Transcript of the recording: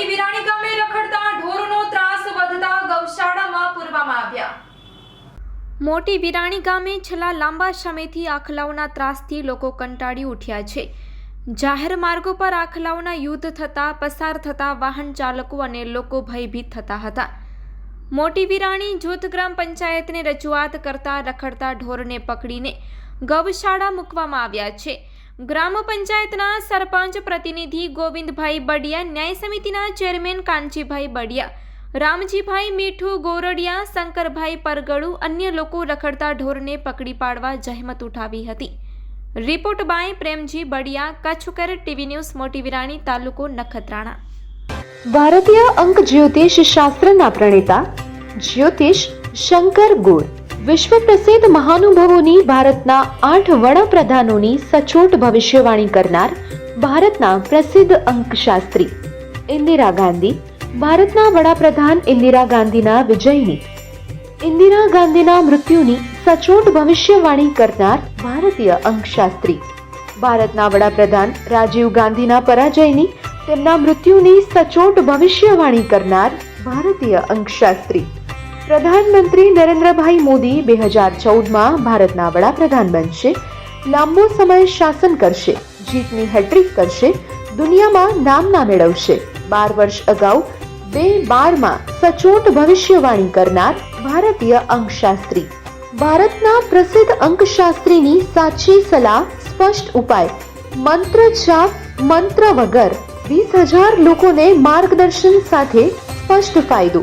વતી વિરાણી ગામે રખડતા ઢોરનો ત્રાસ વધતા ગૌશાળામાં પૂરવામાં આવ્યા. મોટી વિરાણી ગામે છેલ્લા લાંબા સમયથી આખલાઓના ત્રાસથી લોકો કંટાળી ઉઠ્યા છે. જાહેર માર્ગો પર આખલાઓના યુદ્ધ થતા, પસાર થતા વાહન ચાલકો અને લોકો ભયભીત થતા હતા. મોટી વિરાણી જૂથ ગ્રામ પંચાયતને રજૂઆત કરતા રખડતા ઢોરને પકડીને ગૌશાળા મૂકવામાં આવ્યા છે. ગ્રામ પંચાયતના સરપંચ પ્રતિનિધિ ગોવિંદભાઈ બડિયા, ન્યાય સમિતિના ચેરમેન કાનજીભાઈ બડિયા, રામજીભાઈ મીઠું ગોરડિયા, શંકરભાઈ પરગડુ અન્ય લોકો રખડતા ઢોરને પકડી પાડવા જહેમત ઉઠાવી હતી. રિપોર્ટ બાય પ્રેમજી બડિયા, કચ્છકર ટીવી ન્યૂઝ, મોટી વિરાણી, તાલુકો નખત્રાણા. ભારતીય અંક જ્યોતિષ શાસ્ત્રના પ્રણેતા જ્યોતિષ શંકર ગોર વિશ્વ પ્રસિદ્ધ મહાનુભાવોની ભારતના આઠ વડાપ્રધાનોની સચોટ ભવિષ્યવાણી કરનાર ભારતના પ્રસિદ્ધ અંકશાસ્ત્રી ઇન્દિરા ગાંધી, ભારતના વડાપ્રધાન ઇન્દિરા ગાંધીના વિજયની, ઇન્દિરા ગાંધીના મૃત્યુની સચોટ ભવિષ્યવાણી કરનાર ભારતીય અંકશાસ્ત્રી, ભારતના વડાપ્રધાન રાજીવ ગાંધીના પરાજયની, તેમના મૃત્યુની સચોટ ભવિષ્યવાણી કરનાર ભારતીય અંકશાસ્ત્રી. પ્રધાનમંત્રી નરેન્દ્રભાઈ મોદી બે હજાર ચૌદમાં ભારતના વડાપ્રધાન બનશે. લાંબો સમય શાસન કરશે. જીતની હેટ્રિક કરશે. દુનિયામાં નામના મેળવશે. બાર વર્ષ અગાઉ બે બારમાં સચોટ ભવિષ્યવાણી કરનાર ભારતીય અંકશાસ્ત્રી. ભારતના પ્રસિદ્ધ અંકશાસ્ત્રીની સાચી સલાહ, સ્પષ્ટ ઉપાય, મંત્ર છાપ મંત્ર વગર વીસ હજાર લોકોને માર્ગદર્શન સાથે સ્પષ્ટ ફાયદો